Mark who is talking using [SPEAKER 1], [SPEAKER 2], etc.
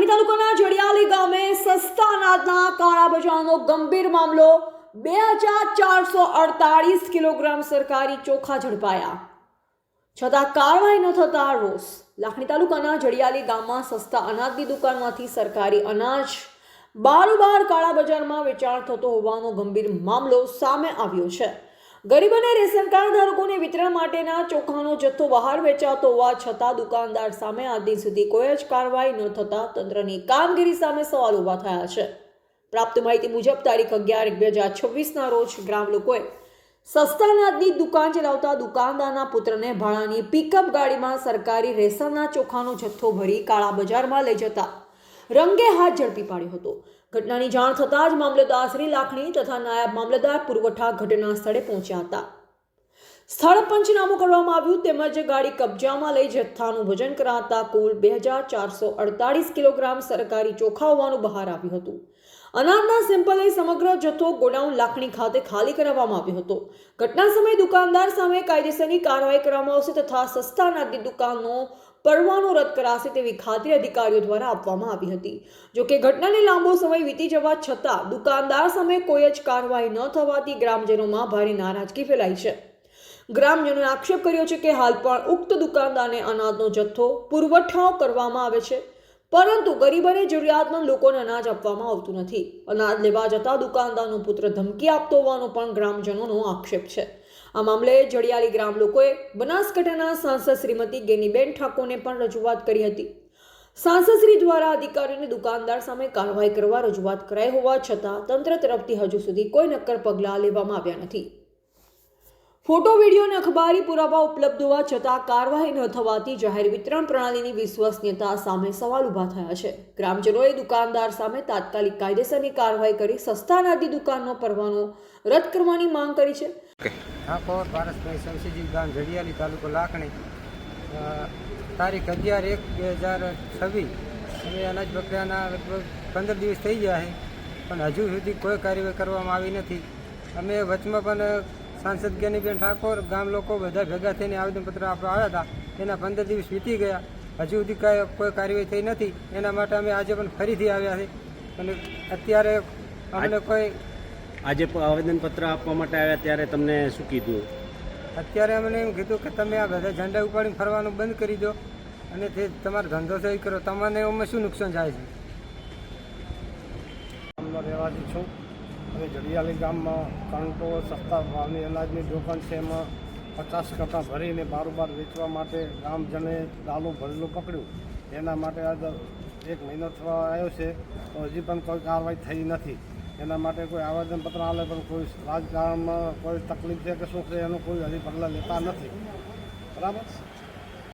[SPEAKER 1] લાખણી તાલુકાના જડિયાલી ગામે સસ્તા અનાજના કાળા બજારનો ગંભીર મામલો. બે હજાર ચારસો અડતાળીસ કિલોગ્રામ સરકારી ચોખા ઝડપાયા. છતાં કારવાઈ ન થતા રોષ લાખણી તાલુકાના જડિયાલી ગામમાં સસ્તા અનાજની દુકાનમાંથી સરકારી અનાજ બારોબાર કાળા બજારમાં વેચાણ થતો હોવાનો ગંભીર મામલો સામે આવ્યો છે. ગરીબ અને રેશન કાર્ડ ધારકોને વિતરણ માટેના ચોખાનો જથ્થો બહાર વેચાતો હોવા છતાં દુકાનદાર સામે આજ દિન સુધી કોઈ જ કાર્યવાહી ન થતા તંત્રની કામગીરી સામે સવાલ ઊભા થયા છે. પ્રાપ્ત માહિતી મુજબ તારીખ અગિયાર એક બે હજાર છવ્વીસના રોજ ગ્રામ લોકોએ સસ્તા અનાજની દુકાન ચલાવતા દુકાનદારના પુત્રને ભાડાની પિકઅપ ગાડીમાં સરકારી રેશનના ચોખાનો જથ્થો ભરી કાળા બજારમાં લઈ જતા રંગે હાથ ઝડપી પાડ્યો હતો. ઘટનાની જાણ થતાં જ મામલતદાર શ્રી લાખણી તથા નાયબ મામલતદાર પુરવઠા ઘટના સ્થળે પહોંચ્યા હતા. સ્થળ પંચનામું કરવામાં આવ્યું તેમજ ગાડી કબજામાં લઈ જથ્થાનું વજન કરાતા કુલ બે હજાર ચારસો અડતાળીસ કિલોગ્રામ સરકારી ચોખા હોવાનું બહાર આવ્યું હતું. અનાજના સેમ્પલે સમગ્ર જથ્થો ગોડાઉન લાખણી ખાતે ખાલી કરાવવામાં આવ્યો હતો. ઘટના સમયે દુકાનદાર સામે કાયદેસરની કાર્યવાહી કરવામાં આવશે તથા સસ્તા અનાજની દુકાનનો પરવાનો રદ કરાશે તેવી ખાતરી અધિકારીઓ દ્વારા આપવામાં આવી હતી. જોકે ઘટનાને લાંબો સમય વીતી જવા છતાં દુકાનદાર સામે કોઈ જ કાર્યવાહી ન થવાથી ગ્રામજનોમાં ભારે નારાજગી ફેલાઈ છે. ગ્રામજનોએ આક્ષેપ કર્યો છે કે હાલ પણ ઉક્ત દુકાનદારને અનાજનો જથ્થો, પુરવઠાઓ કરવામાં આવે છે, પરંતુ ગરીબ અને જરૂરિયાતમંદ લોકોને અનાજ આપવામાં આવતું નથી. અનાજ લેવા જતા દુકાનદારનો પુત્ર ધમકી આપતો હોવાનો પણ ગ્રામજનોનો આક્ષેપ છે. આ મામલે જડિયાલી ગ્રામ લોકોએ બનાસકાંઠાના સાંસદ શ્રીમતી ગેનીબેન ઠાકોરને પણ રજૂઆત કરી હતી. સાંસદશ્રી દ્વારા અધિકારીઓને દુકાનદાર સામે કાર્યવાહી કરવા રજૂઆત કરાઈ હોવા છતાં તંત્ર તરફથી હજુ સુધી કોઈ નક્કર પગલાં લેવામાં આવ્યા નથી. ફોટો વીડિયો અને અખબારી પુરાવા ઉપલબ્ધ હોવા છતાં કાર્યવાહી ન થવાથી જાહેર વિતરણ પ્રણાલીની વિશ્વસનીયતા સામે સવાલ ઊભા થયા છે. ગ્રામજનોએ દુકાનદાર સામે તાત્કાલિક કાયદેસરની કાર્યવાહી કરી સસ્તા નાદી દુકાનનો પરવાનો રદ કરવાની માંગ કરી છે.
[SPEAKER 2] ઠાકોર પારસભાઈ શમશીજી ગામ ઝડિયાલી તાલુકો લાખણી. તારીખ અગિયાર એક બે હજાર છવ્વીસ. અમે અનાજ બકરાના લગભગ પંદર દિવસ થઈ ગયા છે પણ હજુ સુધી કોઈ કાર્યવાહી કરવામાં આવી નથી. અમે વચમાં પણ સાંસદ જ્ઞાનીબેન ઠાકોર ગામ લોકો બધા ભેગા થઈને આવેદનપત્ર આપવા આવ્યા હતા. એના પંદર દિવસ વીતી ગયા. હજુ સુધી કાંઈ કોઈ કાર્યવાહી થઈ નથી. એના માટે અમે આજે પણ ફરીથી આવ્યા છે. અને અત્યારે અમને કોઈ
[SPEAKER 3] આજે આવેદનપત્ર આપવા માટે આવ્યા ત્યારે તમને શું કીધું?
[SPEAKER 2] અત્યારે અમને એમ કીધું કે તમે આ બધા ઝંડા ઉપાડીને ફરવાનું બંધ કરી દો. અને તે તમારો ધંધો થઈ કરો. તમને એમાં શું નુકસાન થાય છે?
[SPEAKER 4] રહેવાથી છું. હવે જડિયાલી ગામમાં કંટો, સસ્તા ભાવની અનાજની દુકાન છે એમાં પચાસ કટા ભરીને બારોબાર વેચવા માટે ગામજને દાલું ભરેલું પકડ્યું. એના માટે આજ એક મહિનો થવા આવ્યો છે, તો હજી પણ કોઈ કાર્યવાહી થઈ નથી. એના માટે કોઈ આવેદનપત્ર આવે પણ કોઈ રાજકારણમાં કોઈ તકલીફ છે કે શું છે એનું કોઈ હજી પગલાં લેતા નથી. બરાબર?